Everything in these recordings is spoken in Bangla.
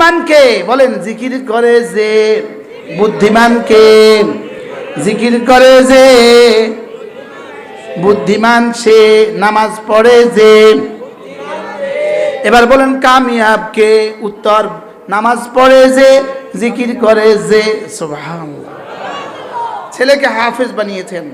বুদ্ধিমানকে, বলেন, জিকির করে যে বুদ্ধিমানকে, জিকির করে যে বুদ্ধিমান সে, নামাজ পড়ে যে। এবার বলেন, কামিয়াবকে উত্তর, নামাজ পড়ে যে, জিকির করে যে। ছেলেকে হাফেজ বানিয়েছেন।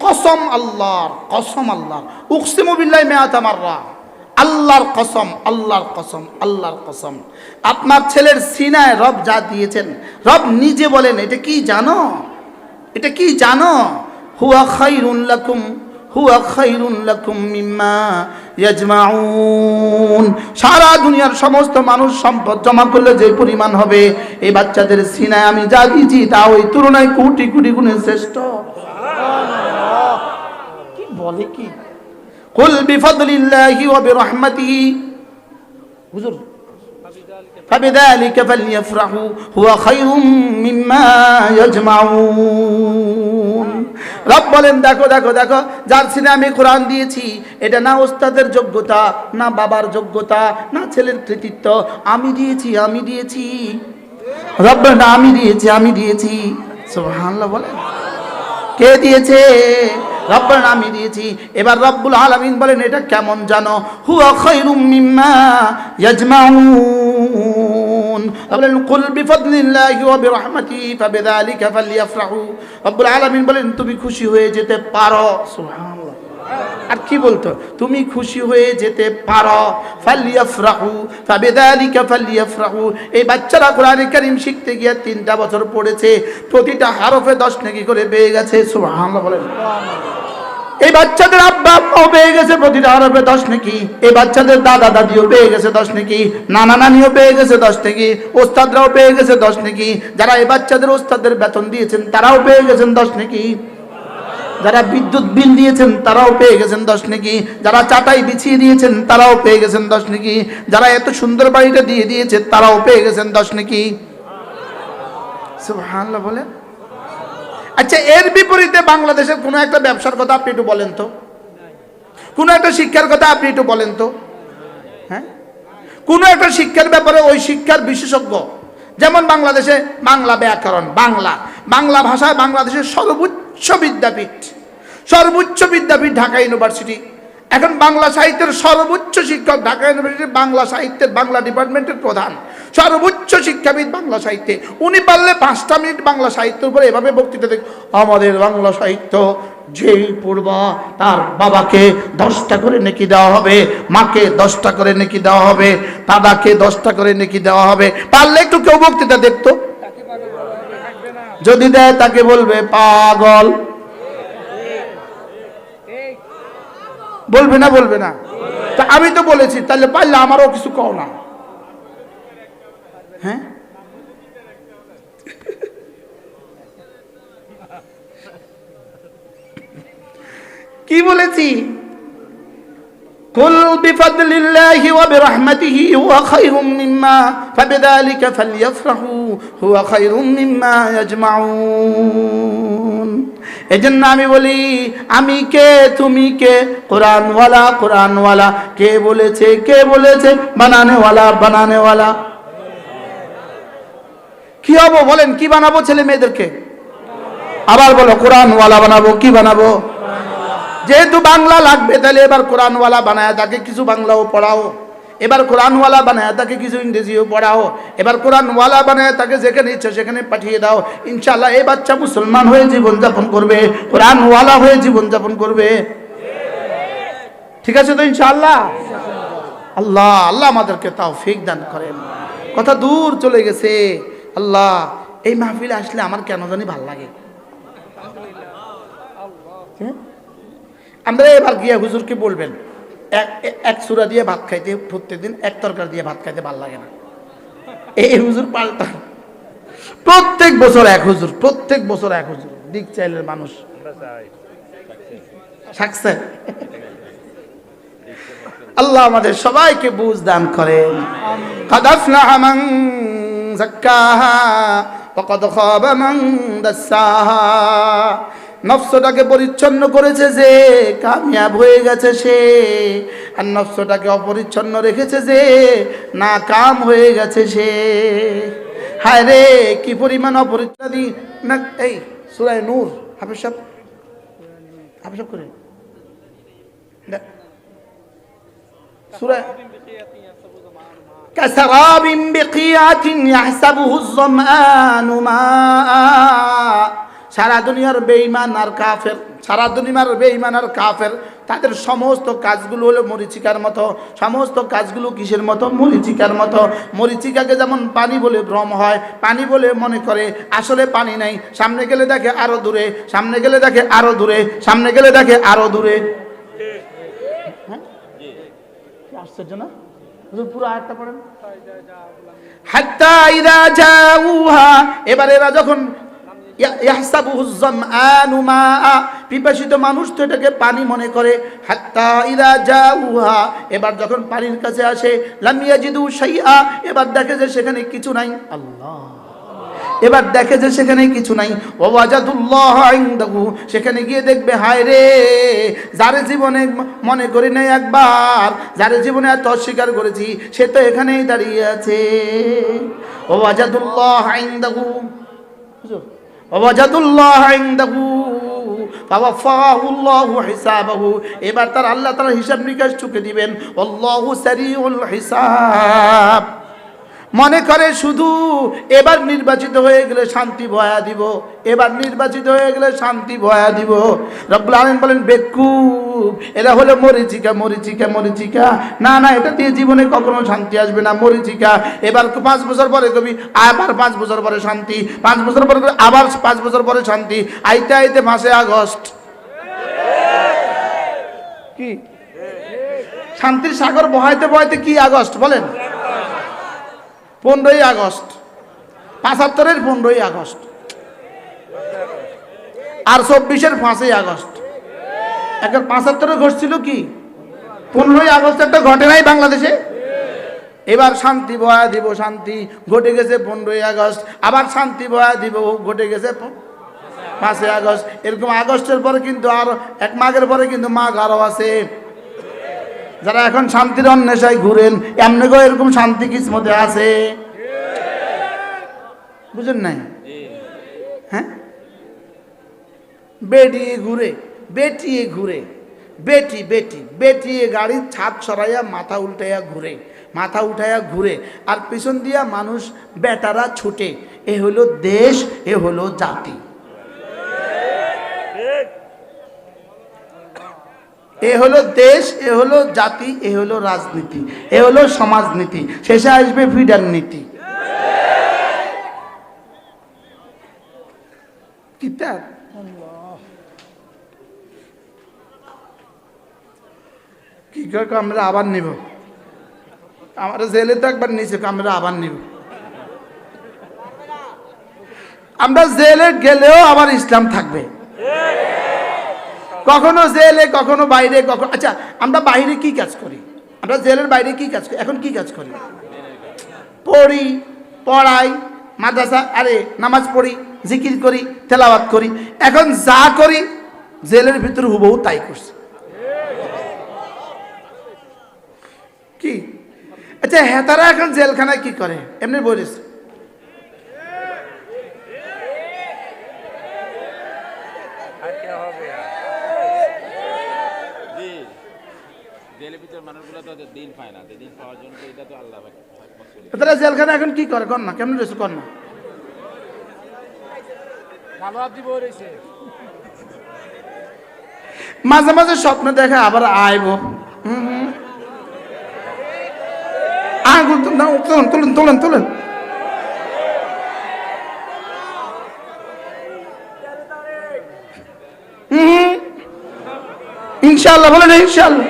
কসম আল্লাহর, কসম আল্লাহ উকসিমু বিল্লাহি মিআতা মাররা। আল্লাহর কসম আল্লাহর কসম আল্লাহর কসম। আপনার ছেলের সিনায় রব যা দিয়েছেন, রব নিজে বলেন, এটা কি জানো? এটা কি জানো? হুয়া খাইরুন লাকুম, হুয়া খাইরুন লাকুম মিম্মা ইয়াজমাউন। সারা দুনিয়ার সমস্ত মানুষ সম্পদ জমা করলে যে পরিমাণ হবে, এই বাচ্চাদের সিনায় আমি যা দিয়েছি তা ওই তুলনায় কোটি কোটি গুণে শ্রেষ্ঠ। কি বলে কি? কুল বিফদলিল্লাহি ওয়া বিরহমাতিহি হুজুর فبذلك فليفرحوا هو خير مما يجمعون রব বলেন দেখো দেখো দেখো যার সিনে আমি কোরআন দিয়েছি এটা না ওস্তাদের যোগ্যতা না বাবার যোগ্যতা না ছেলের কৃতিত্ব আমি দিয়েছি আমি দিয়েছি রব বলেন, আমি দিয়েছি আমি দিয়েছি সুবহানাল্লাহ বলেন কে দিয়েছে রব্বের নামই দিয়েছি। এবার রব্বুল আলমিন বলেন, এটা কেমন জানো? হুয়া খৈরুম মিম্মা ইয়াজমাউন। বলেন, কুল বিফাদলিল্লাহি ওয়া বিরহমাতিহি ফাবিযালিকা ফালইয়াফরাহু রব্বুল আলামিন বলেন, তুমি খুশি হয়ে যেতে পারো। সুবহানাল্লাহ। আর কি বলতো? তুমি খুশি হয়ে যেতে পারো। ফালিয়াফরাহু ফাবিযালিকা ফালিয়াফরাহু। এই বাচ্চারা কোরআনে কারীম শিখতে গিয়ে তিনটা বছর পড়েছে, প্রতিটা হরফে দশ নাকি করে পেয়ে গেছে, সুবহানাল্লাহ বলেন। এই বাচ্চাদের আব্বা আম্মাও পেয়ে গেছে, প্রতিটা হরফে দশ নাকি। এই বাচ্চাদের দাদা দাদিও পেয়ে গেছে দশ নাকি। নানা নানিও পেয়ে গেছে দশ নাকি। ওস্তাদরাও পেয়ে গেছে দশ নাকি। যারা এই বাচ্চাদের ওস্তাদের বেতন দিয়েছেন, তারাও পেয়ে গেছেন দশ নাকি। যারা বিদ্যুৎ বিল দিয়েছেন, তারাও পেয়ে গেছেন দশ নাকি। যারা চাটাই বিছিয়ে দিয়েছেন, তারাও পেয়ে গেছেন দশ নাকি। যারা এত সুন্দর বাড়িটা দিয়ে দিয়েছে, তারাও পেয়ে গেছেন দশ নাকি। বলে আচ্ছা এর বিপরীতে বাংলাদেশের কোনো একটা ব্যবসার কথা আপনি একটু বলেন তো। কোনো একটা শিক্ষার কথা আপনি একটু বলেন তো। হ্যাঁ? কোনো একটা শিক্ষার ব্যাপারে ওই শিক্ষার বিশেষজ্ঞ, যেমন বাংলাদেশে বাংলা ব্যাকরণ, বাংলা। বাংলা ভাষায় বাংলাদেশের সর্বোচ্চ বিদ্যাপীঠ, সর্বোচ্চ বিদ্যাপীঠ ঢাকা ইউনিভার্সিটি। এখন বাংলা সাহিত্যের সর্বোচ্চ শিক্ষক ঢাকা ইউনিভার্সিটির বাংলা সাহিত্যের বাংলা ডিপার্টমেন্টের প্রধান। সর্বোচ্চ শিক্ষাবিদ বাংলা সাহিত্যে। উনি পারলে পাঁচটা মিনিট বাংলা সাহিত্যের উপরে এভাবে বক্তৃতা দেখ আমাদের বাংলা সাহিত্য যেই পূর্বা, তার বাবাকে দশটা করে নেকি দেওয়া হবে, মাকে দশটা করে নেকি দেওয়া হবে, দাদাকে দশটা করে নেকি দেওয়া হবে। পারলে একটু কেউ বক্তৃতা দেখতো। যদি দেয় তাকে বলবে পাগল। বলবে না বলবে না। তা আমি তো বলেছি, তাহলে পারলে আমারও কিছু কও না। হ্যাঁ? কি বলেছি? قل بفضل الله وبرحمته هو خير مما فبذلك فليفرحوا هو خير مما يجمعون এজন্য আমি বলি আমি কে তুমি কে কোরআনওয়ালা কোরআনওয়ালা কে বলেছে কে বলেছে বানানেওয়ালা বানানেওয়ালা কি হবো বলেন কি বানাবো ছেলে মেয়েদেরকে আবার বলো কোরআনওয়ালা বানাবো কি বানাবো যেহেতু বাংলা লাগবে, তাহলে এবার কোরআনওয়ালা বানায় তাকে কিছু বাংলাও পড়াও। এবার কোরআনওয়ালা বানায় তাকে কিছু ইংরেজিও পড়াও। এবার কোরআনওয়ালা বানায় তাকে যেখানে ইচ্ছা সেখানে পাঠিয়ে দাও। ইনশাল্লাহ এই বাচ্চা মুসলমান হয়ে জীবনযাপন করবে, কোরআনওয়ালা হয়ে জীবনযাপন করবে। ঠিক আছে তো ইনশাআল্লাহ? আল্লাহ আল্লাহ আমাদেরকে তাও ফিক দান করেন। কথা দূর চলে গেছে। আল্লাহ, এই মাহফিলে আসলে আমার কেন জানি ভালো লাগে। হ্যাঁ? আমরা এবার গিয়া হুজুরকে বলবেন এক এ- এক সুরা দিয়ে ভাত খাইতে প্রত্যেক দিন এক তরকার দিয়ে ভাত খাইতে ভাল লাগে না এই হুজুর পাল্টা প্রত্যেক বছর এক হুজুর প্রত্যেক বছর এক হুজুর দিক চাইলের মানুষ সাকসে আল্লাহ আমাদের সবাইকে বুঝ দান করেন قد أفلح من زكاها وقد خاب من دساها নফসটাকে পরিচ্ছন্ন করেছে যে কামিয়াব হয়ে গেছে সে আর নফসটাকে অপরিচ্ছন্ন রেখেছে যে না কাম হয়ে গেছে সে হায় রে কি পরিমাণ অপরিচ্ছন্নদি না এই সুরায় নূর হাফিজ সাহেব হাফিজ সাহেব করে সুরায় كسراب بقيعة يحسبه الظمآن ماء সারা দুনিয়ার বেঈমান আর কাফের, সারা দুনিয়ার বেঈমান আর কাফের, তাদের সমস্ত কাজগুলো হলো মরিচিকার মতো। সমস্ত কাজগুলো কিসের মতো? মরিচিকার মতো। মরিচিকাকে যেমন পানি বলে ভ্রম হয়, পানি বলে মনে করে, আসলে পানি নাই। সামনে গেলে দেখে আরও দূরে, সামনে গেলে দেখে আরও দূরে, সামনে গেলে দেখে আরও দূরে। হ্যাঁ? আশ্চর্য না? পুরো পড়েন। এবার এরা যখন পিপাসিত মানুষ তো এটাকে পানি মনে করে। হাত্তা ইদা জাউহা। এবার যখন পানির কাছে আসে, লাম ইয়াজিদু শাইআ। এবার দেখে যে সেখানে কিছু নাই। আল্লাহ। এবার দেখে যে সেখানে কিছু নাই। সেখানে গিয়ে দেখবে, হায় রে, যার জীবনে মনে করি নাই একবার, যার জীবনে এত অস্বীকার করেছি, সে তো এখানেই দাঁড়িয়ে আছে। ওয়াজাদুল্লাহ ইনদাহু। হুজুর এবার তার আল্লাহ তার হিসাব নিকাশ চুকে দিবেন অল্লাহ হিসাব। মনে করে শুধু, এবার নির্বাচিত হয়ে গেলে শান্তি ভয়া দিব, এবার নির্বাচিত হয়ে গেলে শান্তি ভয়া দিব। রব্বুল আলম বলেন, বেকুব, এরা হলো মরিচিকা মরিচিকা মরিচিকা। না না, এটা দিয়ে জীবনে কখনো শান্তি আসবে না, মরিচিকা। এবার পাঁচ বছর পরে কবি, আবার পাঁচ বছর পরে শান্তি, পাঁচ বছর পরে আবার পাঁচ বছর পরে শান্তি। আইতে আইতে মাসে আগস্ট। কি? শান্তির সাগর বহাইতে বহাইতে কি আগস্ট? বলেন। পনেরোই আগস্ট, পাঁচাত্তরের পনেরোই আগস্ট আর চব্বিশের পাঁচই আগস্ট। এখন পাঁচাত্তরে ঘটছিল কি? পনেরোই আগস্ট একটা ঘটে নাই বাংলাদেশে? এবার শান্তি বয়া দিব শান্তি, ঘটে গেছে পনেরোই আগস্ট। আবার শান্তি বয়া দিব, ঘটে গেছে পাঁচই আগস্ট। এরকম আগস্টের পরে কিন্তু আর, এক মাঘের পরে কিন্তু মাঘ আরও আছে। যারা এখন শান্তির অন্বেষায় ঘুরেন, এমনি করে এরকম শান্তি কিসমতে আছে? বুঝেন নাই? হ্যাঁ? বেটিয়ে ঘুরে বেটিয়ে ঘুরে, বেটি বেটি বেটিয়ে গাড়ির ছাদ সরাইয়া মাথা উল্টাইয়া ঘুরে, মাথা উঠাইয়া ঘুরে, আর পিছন দিয়া মানুষ বেটারা ছুটে, এ হলো দেশ, এ হলো জাতি। এ হলো দেশ, এ হলো জাতি, এ হলো রাজনীতি, এ হলো সমাজনীতি। শেষে আসবে ফিডার নীতি। কি করে আমরা আবার নিব। আমরা জেলে তো একবার নিচে আমরা আবার নিব। আমরা জেলে গেলেও আবার ইসলাম থাকবে। কখনো জেলে, কখনো বাইরে, কখনো আচ্ছা আমরা বাইরে কি কাজ করি? আমরা জেলের বাইরে কি কাজ করি? এখন কি কাজ করি? পড়ি, পড়াই, মাদ্রাসা, আরে, নামাজ পড়ি, জিকির করি, তেলাওয়াত করি। এখন যা করি, জেলের ভিতরে হুবহু তাই করছে। কি? আচ্ছা হেতারা এখন জেলখানায় কি করে? এমনি বলিস জি জেলের ভিতর মানুষগুলো তো দিন পায় না দিন পাওয়ার জন্য তো এটা তো আল্লাহ মাসুল হেতারা জেলখানা এখন কি করে? কর না কেমন রয়েছে কর না? মাঝে মাঝে স্বপ্ন দেখে আবার আইব। না, তুলুন তুলুন তুলুন তুলুন। হুম। ইনশাল্লাহ বলেন ইনশাল্লাহ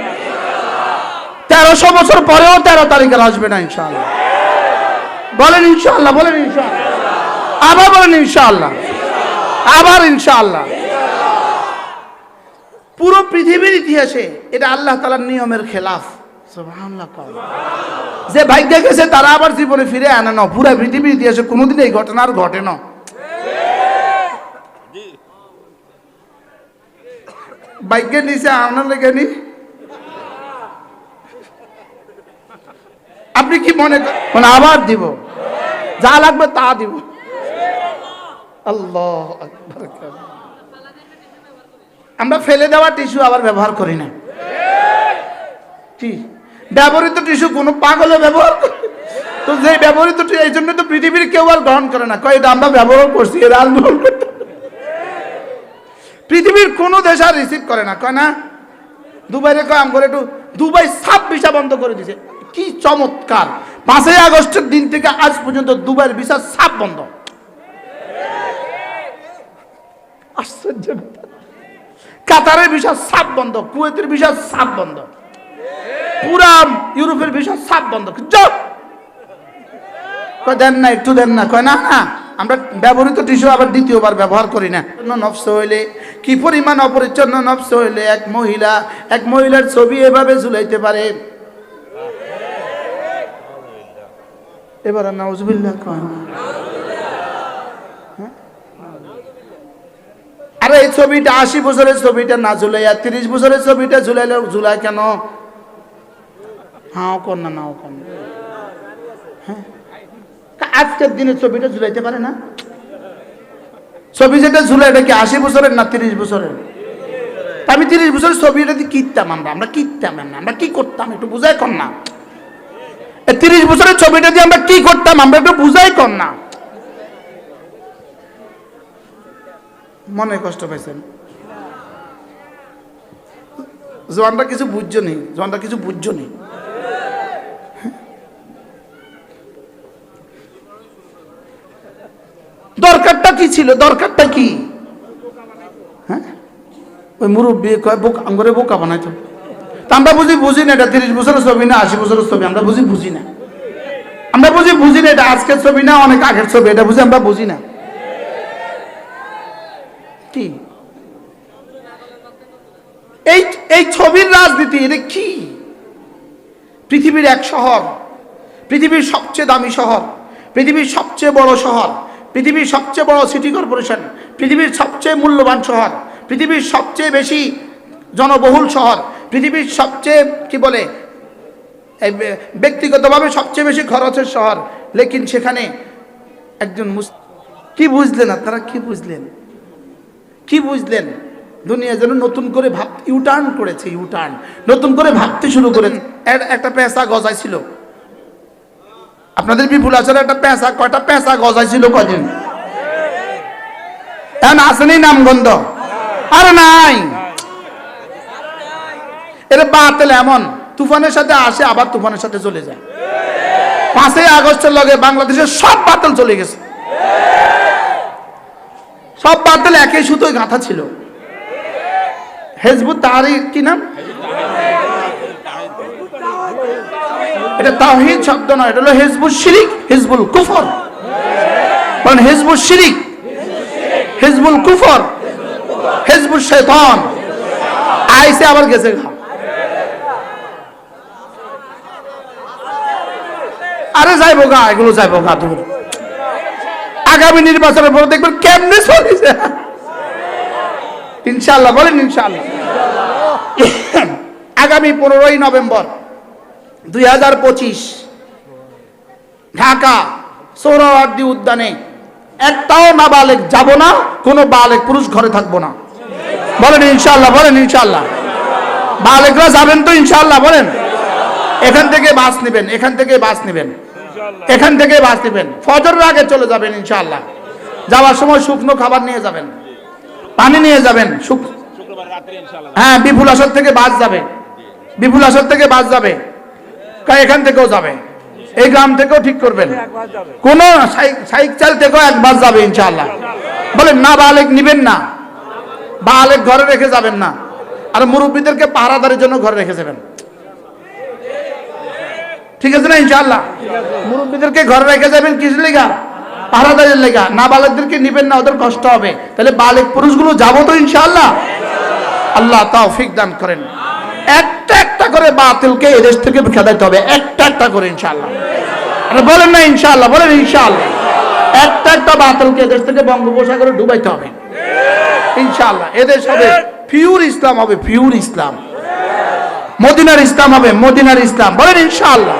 তেরোশো বছর পরেও তেরো তারিখের আসবে না ইনশাল্লাহ বলেন ইনশাল্লাহ বলেন ইনশাল্লাহ আবার বলেন ইনশাল্লাহ আবার ইনশাল্লাহ পুরো পৃথিবীর ইতিহাসে এটা আল্লাহ তালার নিয়মের খেলাফ। যে ভাগ্য গেছে তারা আবার জীবনে ফিরে আনে না। পুরো পৃথিবীর ইতিহাসে কোনোদিন এই ঘটনা আর ঘটে না। বাইকে নিচে আনার লেগে নি। আপনি কি মনে করেন মানে আবার দিব? যা লাগবে তা দিব। আল্লাহ আমরা ফেলে দেওয়া টিস্যু আবার ব্যবহার করি না। কি? ব্যবহৃত টিস্যু কোনো পাগলে ব্যবহার করে তো যে ব্যবহৃত এই জন্য তো পৃথিবীর কেউ আর গ্রহণ করে না। কয় আমরা ব্যবহার করছি, এরা আর গ্রহণ করতে পৃথিবীর কোনো দেশ আর রিসিভ করে না। কয় না? দুবাইরে কয় আম করে একটু দুবাই সাপ ভিসা বন্ধ করে দিছে। কি চমৎকার। পাঁচই আগস্টের দিন থেকে আজ পর্যন্ত দুবাইয়ের ভিসা সাপ বন্ধ। আশ্চর্য কাতারের ভিসা সাপ বন্ধ, কুয়েতের ভিসা সাপ বন্ধ। পুরা ইউরোপের ভিসা সাপ বন্ধ। দেন না, একটু দেন না। কয়, না না, আমরা ব্যবহৃত টিস্যু আবার দ্বিতীয়বার ব্যবহার করি না, নফস হইলে কি পরিমাণ অপরিচ্ছন্ন নফস হইলে এক মহিলা, এক মহিলার ছবি এভাবে ঝুলাইতে পারে? এবার আর নাউজুবিল্লাহ কয় হ্যাঁ? আরে এই ছবিটা আশি বছরের ছবিটা না ঝুলাইয়া, তিরিশ বছরের ছবিটা ঝুলাইলে ঝুলায় কেন? হাও কর না, নাও কর হ্যাঁ? আজকের দিনে ছবিটা ঝুলাইতে পারে না? ছবি যেটা ঝুলে এটা কি আশি বছরের না তিরিশ বছরের? আমি তিরিশ বছরের ছবিটা দিয়ে কিনতাম আমরা? আমরা কিনতাম না আমরা কি করতাম একটু বুঝাই কর না। তিরিশ বছরের ছবিটা দিয়ে আমরা কি করতাম? আমরা একটু বুঝাই কর না। মনে কষ্ট পাইছেন? জোয়ানটা কিছু বুঝছ নি? জোয়ানটা কিছু বুঝছ নি? দরকারটা কি ছিল? দরকারটা কি? হ্যাঁ? ওই মুরব্বী কয়, বোক আঙ্গরে বোকা বানাইতো। আমরা বুঝি বুঝি না, এটা তিরিশ বছরের ছবি না, আশি বছরের ছবি, আমরা বুঝি বুঝি না। আমরা বুঝি বুঝি না, এটা আজকের ছবি না, অনেক আগের ছবি, এটা বুঝি আমরা বুঝি না। কি? এই এই ছবির রাজনীতি, এটা কি? পৃথিবীর এক শহর, পৃথিবীর সবচেয়ে দামি শহর, পৃথিবীর সবচেয়ে বড় শহর, পৃথিবীর সবচেয়ে বড় সিটি কর্পোরেশন, পৃথিবীর সবচেয়ে মূল্যবান শহর, পৃথিবীর সবচেয়ে বেশি জনবহুল শহর পৃথিবীর সবচেয়ে, কি বলে ব্যক্তিগতভাবে সবচেয়ে বেশি খরচের শহর। লেকিন সেখানে একজন মুস, কি বুঝলেন আপনারা? কি বুঝলেন? কি বুঝলেন? দুনিয়া যেন নতুন করে ভাব ইউটার্ন করেছে ইউটার্ন নতুন করে ভাবতে শুরু করেছে। একটা পেঁচা গজাইছিল। আপনাদের বিপুল আসলে একটা পেঁচা, কয়টা পেঁচা গজাইছিল কদিন? এখন আসেনি নামগন্ধ? আরে নাই! এর বাতিল এমন। তুফানের সাথে আসে, আবার তুফানের সাথে চলে যায়। পাঁচই আগস্টের লগে বাংলাদেশের সব বাতিল চলে গেছে। সব বাতিল একই সুতোয় গাঁথা ছিল। হেজবুত তাহারি কি নাম? এটা তাওহীদ শব্দ নয়, এটা হলো হেজবুল শিরিক, হিজবুল কুফর। বলেন হেজবুল শিরিক, হিজবুল কুফর হেজবুল শৈতান আইসে আবার গেছে গা আরে যাইবো গা, এগুলো যাইবো গা দূর আগামী নির্বাচনের পর দেখবেন কেমনে চলেছে। ইনশাল্লাহ বলেন ইনশাল্লাহ আগামী পনেরোই নভেম্বর দুই হাজার পঁচিশ, ঢাকা সৌরাওয়ার্দী উদ্যানে একটাও না বালেক যাব না, কোনো বালেক পুরুষ ঘরে থাকব না। বলেন ইনশাল্লাহ বলেন ইনশাল্লাহ বালেকরা যাবেন তো ইনশাল্লাহ বলেন। এখান থেকে বাস নেবেন, এখান থেকে বাস নেবেন। এখান থেকে বাস নেবেন ফজরের আগে চলে যাবেন ইনশাল্লাহ যাওয়ার সময় শুকনো খাবার নিয়ে যাবেন। পানি নিয়ে যাবেন হ্যাঁ বিপুল আসর থেকে বাস যাবে। বিপুল আসর থেকে বাস যাবে। এখান থেকেও যাবে। এই গ্রাম থেকেও ঠিক করবেন। কোন সাইকেল থেকেও এক বাস যাবে ইনশাআল্লাহ। বলেন না বালেক নিবেন না। বালেক ঘরে রেখে যাবেন না। আর মুরব্বীদেরকে পাহারাদারের জন্য ঘরে রেখে যাবেন। ঠিক আছে না, ইনশাআল্লাহ? মুরব্বীদেরকে ঘরে রেখে যাবেন কিস লেগা? পাহারাদারের লেগা। না বালেকদেরকে নিবেন না, ওদের কষ্ট হবে। তাহলে বালেক পুরুষগুলো যাব তো, ইনশাআল্লাহ? আল্লাহ তৌফিক দান করেন। একটা একটা করে বাতিলকে এদেশ থেকে খেদাইতে হবে। একটা একটা করে, ইনশাআল্লাহ। আরে বলেন না ইনশাল্লাহ বলেন ইনশাল্লাহ একটা একটা বাতিলকে এদেশ থেকে বঙ্গোপসাগরে ডুবাইতে হবে। ইনশাআল্লাহ, এদেশ হবে পিওর ইসলাম, হবে পিওর ইসলাম। মদিনার ইসলাম হবে মদিনার ইসলাম। বলেন ইনশাআল্লাহ।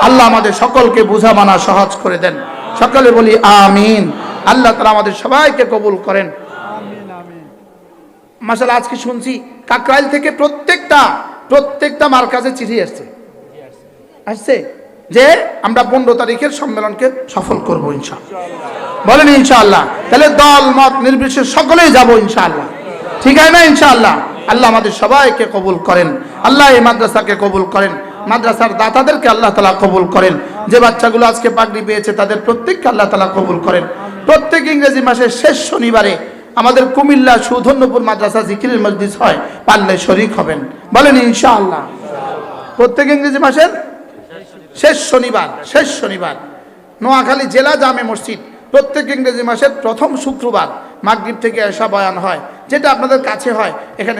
আল্লাহ আমাদের সকলকে বোঝা মানা সহজ করে দেন। সকলে বলি আমিন। আল্লাহ তালা আমাদের সবাইকে কবুল করেন। মাসাল আজকে শুনছি কাকরাইল থেকে প্রত্যেকটা প্রত্যেকটা মার কাছে চিঠি আসছে। আসছে? যে আমরা পনেরো তারিখের সম্মেলনকে সফল করব ইনশাআল্লাহ। বলেন ইনশাআল্লাহ। তাহলে দল মত নির্বিশেষ সকলেই যাব ইনশাআল্লাহ। ঠিক আছে না ইনশাআল্লাহ? আল্লাহ আমাদের সবাইকে কবুল করেন। আল্লাহ এই মাদ্রাসাকে কবুল করেন। মাদ্রাসার দাতাদেরকে আল্লাহ তালা কবুল করেন। যে বাচ্চাগুলো আজকে পাগড়ি পেয়েছে, তাদের প্রত্যেককে আল্লাহ তালা কবুল করেন। প্রত্যেক ইংরেজি মাসের শেষ শনিবারে আমাদের কুমিল্লা সুধন্যপুর মাদ্রাসা জিকিরের মসজিদ হয়, পারলে শরিক হবেন। বলেন ইনশাআল্লাহ। প্রত্যেক ইংরেজি মাসের শেষ শনিবার শেষ শনিবার। নোয়াখালী জেলা জামে মসজিদ, প্রত্যেক ইংরেজি মাসের প্রথম শুক্রবার মাগরিব থেকে এসা বয়ান হয়, যেটা আপনাদের কাছে হয়। এখানে